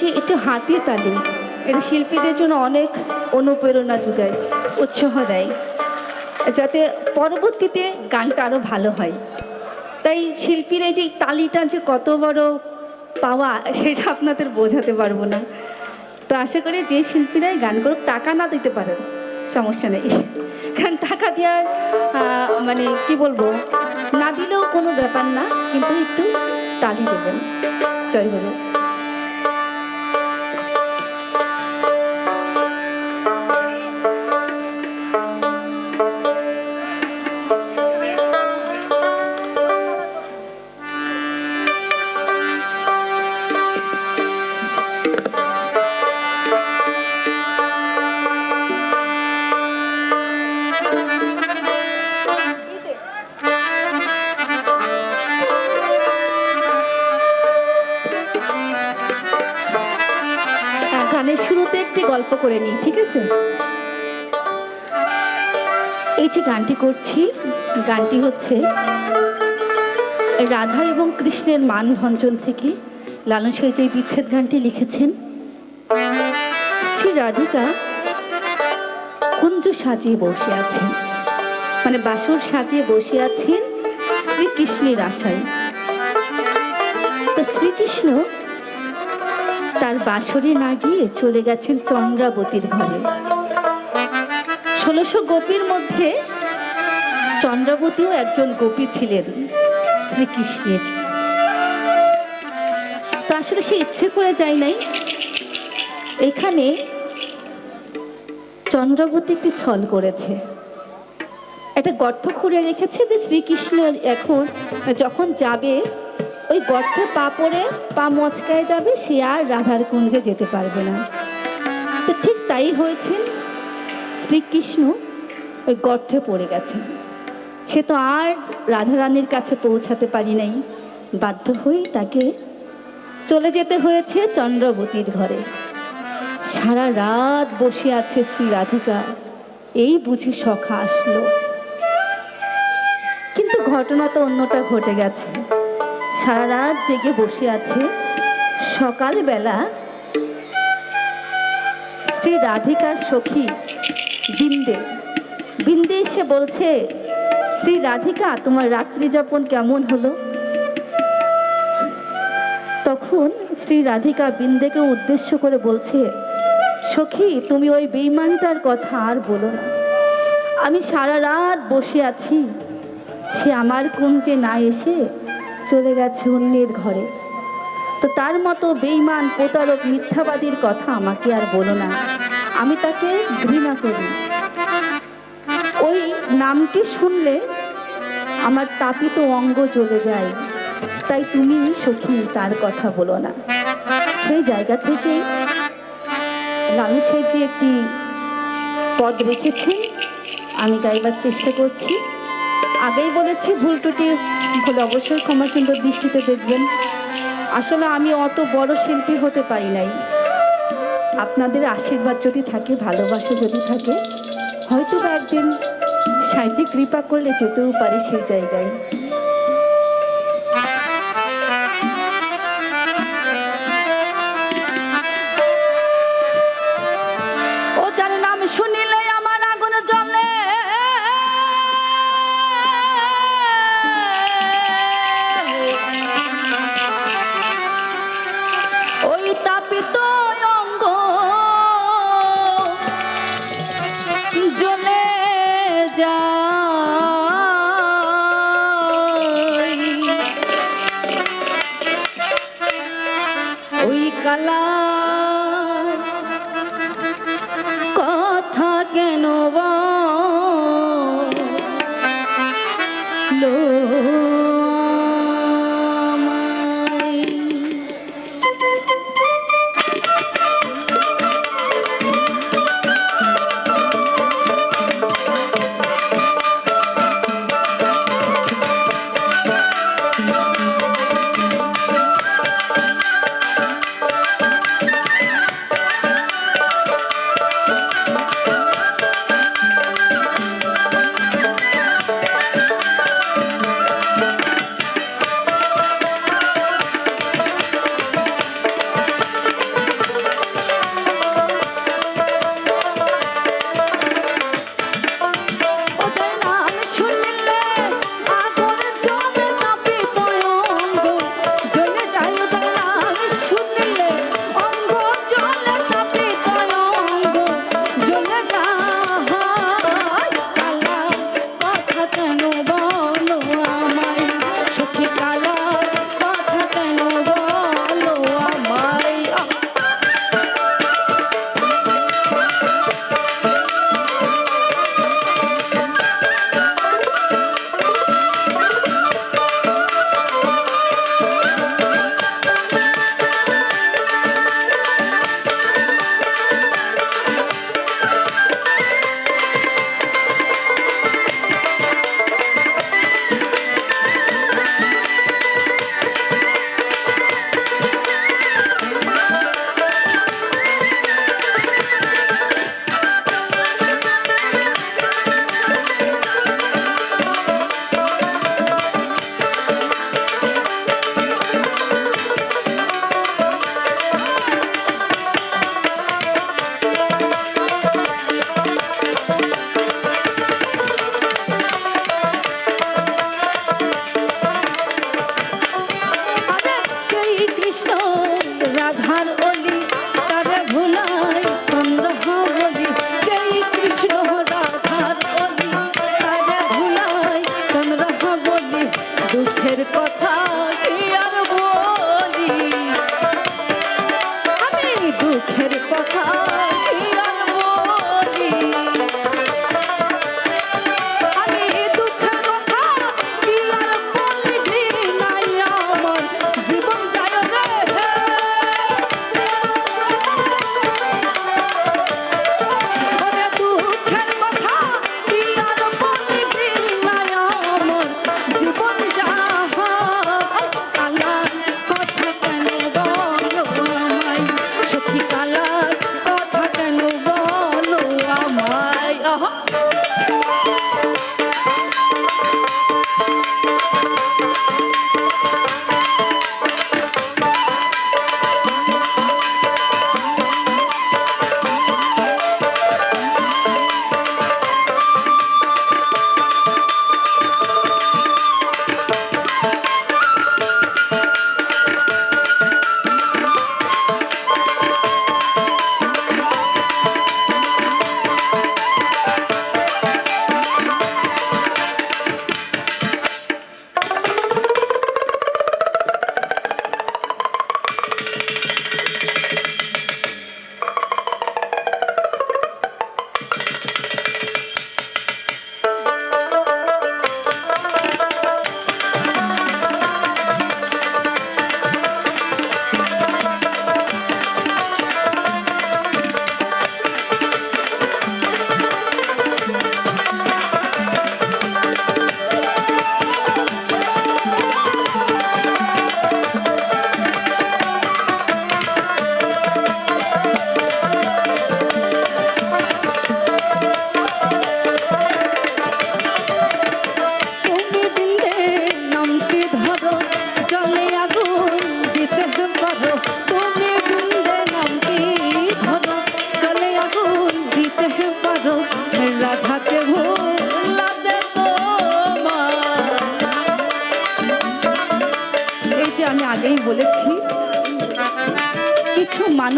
যে একটু হাতি তালি। এটা শিল্পীদের জন্য অনেক অনুপ্রেরণা যোগায়, উৎসাহ দেয়, যাতে পরবর্তীতে গানটা আরও ভালো হয়। তাই শিল্পীর এই যে তালিটা যে কত বড় পাওয়া, সেটা আপনাদের বোঝাতে পারব না। তো আশা করি যে শিল্পীরাই গান করুক, টাকা না দিতে পারেন, সমস্যা নেই। কারণ টাকা দেওয়ার মানে কি বলব, না দিলেও কোনো ব্যাপার না, কিন্তু একটু তালি দেবেন। জয় গুরু। গল্প করে নিই, ঠিক আছে? এই যে গানটি করছি, গানটি হচ্ছে রাধা এবং কৃষ্ণের মানভঞ্জন থেকে লালন সাহেব যে বিচ্ছেদ গানটি লিখেছেন, শ্রী রাধিকা কুঞ্জ সাজিয়ে বসে আছেন। মানে বাসর সাজিয়ে বসে আছেন শ্রীকৃষ্ণের আশায়। তো শ্রীকৃষ্ণ তার বাসরে না গিয়ে চলে গেছেন চন্দ্রাবতীর ঘরে। ষোলোশো গোপীর মধ্যে চন্দ্রাবতীও একজন গোপী ছিলেন শ্রীকৃষ্ণের। তো আসলে সে ইচ্ছে করে যায় নাই। এখানে চন্দ্রাবতী একটি ছল করেছে। একটা গর্ত খুঁড়ে রেখেছে যে শ্রীকৃষ্ণ এখন যখন যাবে ওই গর্তে পা পড়ে পা মচকায় যাবে, সে আর রাধার কুঞ্জে যেতে পারবে না। তো ঠিক তাই হয়েছে, শ্রীকৃষ্ণ ওই গর্তে পড়ে গেছেন। সে তো আর রাধারানীর কাছে পৌঁছাতে পারি নাই। বাধ্য হয়ে তাকে চলে যেতে হয়েছে চন্দ্রবতীর ঘরে। সারা রাত বসে আছে শ্রী রাধিকা। এই বুঝি সখা আসলো। কিন্তু ঘটনা তো অন্যটা ঘটে গেছে। সারা রাত জেগে বসে আছে সকালবেলা। শ্রী রাধিকার সখী বিন্দে। বিন্দে এসে বলছে, শ্রী রাধিকা, তোমার রাত্রি যাপন কেমন হলো? তখন শ্রী রাধিকা বিন্দেকে উদ্দেশ্য করে বলছে, সখী, তুমি ওই বেইমানটার কথা আর বলো না। আমি সারা রাত বসে আছি। সে আমার কুঞ্জে না এসে চলে গেছে অন্যের ঘরে। তো তার মতো বেইমান প্রতারক, মিথ্যাবাদীর কথা আমাকে আর বলো না। আমি তাকে ঘৃণা করি। ওই নামটি শুনলে আমার তাপিত অঙ্গ চলে যায়। তাই তুমি সখী, তার কথা বলো না। সেই জায়গা থেকে লালু একটি পদ রেখেছেন আমি গাইবার চেষ্টা করছি। আগেই বলেছি, ভুল টুটি হলে অবশ্যই ক্ষমা সুন্দর দৃষ্টিতে দেখবেন। আসলে আমি অত বড় শিল্পী হতে পারি নাই। আপনাদের আশীর্বাদ যদি থাকে, ভালোবাসা যদি থাকে হয়তো একদিন সাহায্যে কৃপা করলে যেতেও পারি সেই জায়গায়। কালা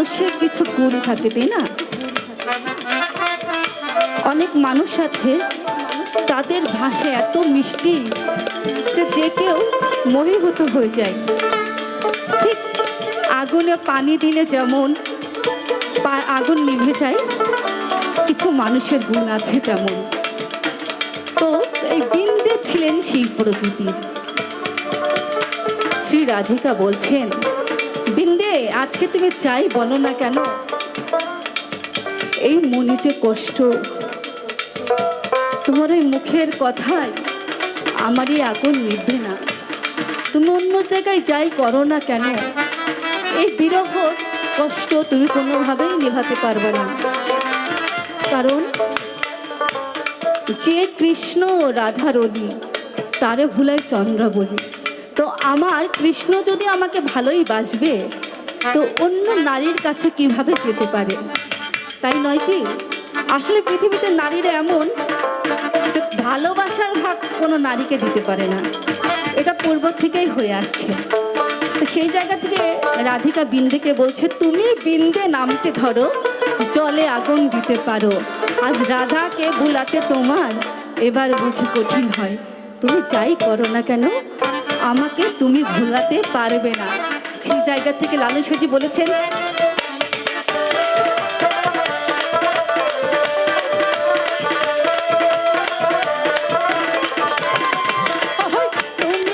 মানুষের কিছু গুণ থাকে, তাই না? অনেক মানুষ আছে, তাদের ভাষা এত মিষ্টি যে যে কেউ মহিভূত হয়ে যায়। ঠিক আগুনে পানি দিলে যেমন আগুন নিভে যায়, কিছু মানুষের গুণ আছে তেমন। তো এই বিন্দে ছিলেন শিব প্রকৃতির। শ্রী রাধিকা বলছেন আজকে তুমি চাই বলো না কেন? এই মনে যে কষ্ট, তোমার ওই মুখের কথায় আমারই আগুন নিভবে না। তুমি অন্য জায়গায় যাই করো না কেন? এই বিরহ কষ্ট তুমি কোনোভাবেই নেভাতে পারবে না। কারণ যে কৃষ্ণ রাধা অলি তারে ভুলায় চন্দ্র বলি তো আমার কৃষ্ণ যদি আমাকে ভালোই বাসবে তো অন্য নারীর কাছে কীভাবে যেতে পারে? তাই নয় কি? আসলে পৃথিবীতে নারীরা এমন ভালোবাসার ভাগ কোনো নারীকে দিতে পারে না। এটা পূর্ব থেকেই হয়ে আসছে। তো সেই জায়গা থেকে রাধিকা বিন্দেকে বলছে, তুমি বিন্দে নামতে ধরো, জলে আগুন দিতে পারো। আজ রাধাকে বুলাতে তোমার এবার বুঝি কঠিন হয়। তুমি যাই করো না কেন, আমাকে তুমি ভুলাতে পারবে না। সেই জায়গা থেকে লালু সাজি বলেছেন ওহই, তুমি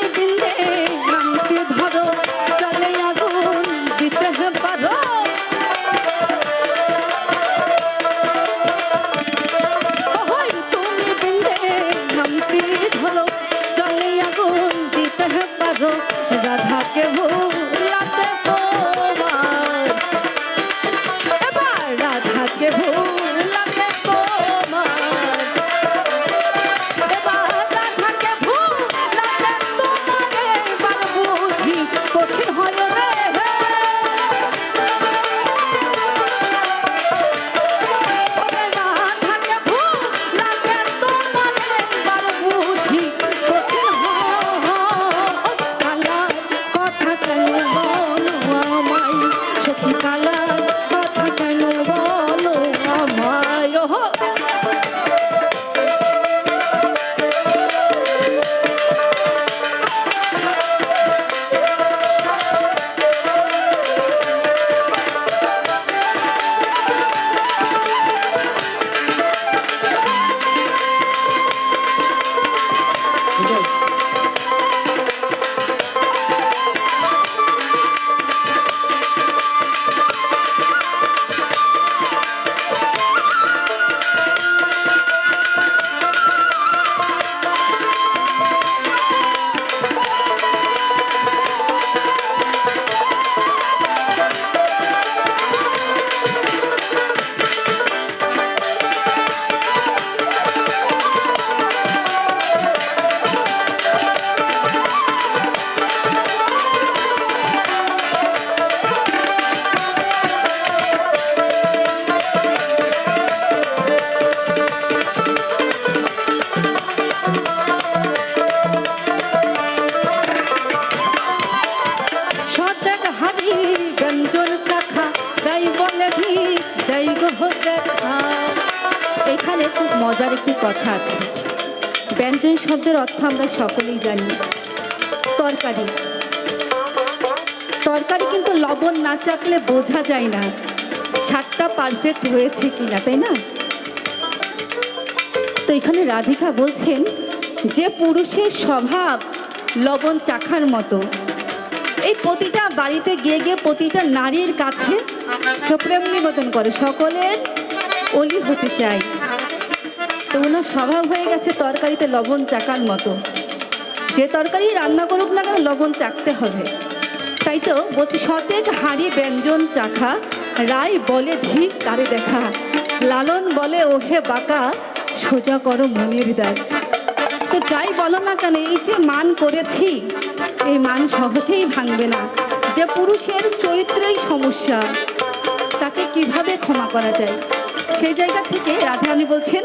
কথা আছে। ব্যঞ্জন শব্দের অর্থ আমরা সকলেই জানি। তরকারি। তরকারি কিন্তু লবণ না চাকলে বোঝা যায় না স্বাদটা পারফেক্ট হয়েছে কিনা, তাই না? তো এখানে রাধিকা বলছেন, যে পুরুষের স্বভাব লবণ চাখার মতো, এই প্রতিটা বাড়িতে গিয়ে গিয়ে প্রতিটা নারীর কাছে সে প্রেম নিবেদন করে। সকলের অলি হতে চায় ওনার স্বভাব হয়ে গেছে তরকারিতে লবণ চাকার মতো। যে তরকারি রান্না করুক না কেন লবণ চাকতে হবে। তাই তো বলছি, সতেজ হাঁড়ি ব্যঞ্জন চাখা রাই বলে ধিক তারে দেখা, লালন বলে ওহে বাঁকা, সোজা করো মনের দাগ তো যাই বলো না কেন, এই যে মান করেছি, এই মান সহজেই ভাঙবে না। যে পুরুষের চরিত্রেই সমস্যা, তাকে কীভাবে ক্ষমা করা যায়? সেই জায়গা থেকে রাধারানী বলছেন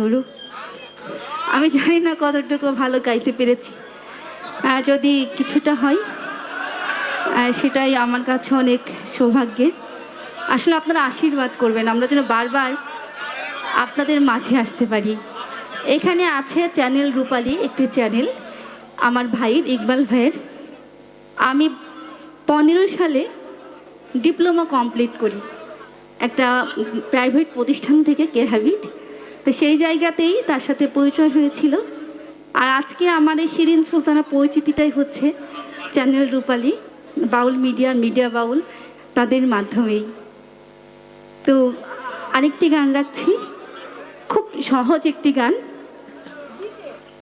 গুরু আমি জানি না কতটুকু ভালো গাইতে পেরেছি। যদি কিছুটা হয় সেটাই আমার কাছে অনেক সৌভাগ্যের। আসলে আপনারা আশীর্বাদ করবেন, আমরা যেন বারবার আপনাদের মাঝে আসতে পারি। এখানে আছে চ্যানেল রূপালী, একটি চ্যানেল। আমার ভাইয়ের, ইকবাল ভাইয়ের। আমি পনেরো সালে ডিপ্লোমা কমপ্লিট করি। একটা প্রাইভেট প্রতিষ্ঠান থেকে কে হ্যাবিট তো সেই জায়গাতেই তার সাথে পরিচয় হয়েছিল। আর আজকে আমার এই শিরিন সুলতানা পরিচিতিটাই হচ্ছে channel Rupali, Baul media media Baul তাদের মাধ্যমেই। তো আরেকটি গান রাখছি। খুব সহজ একটি গান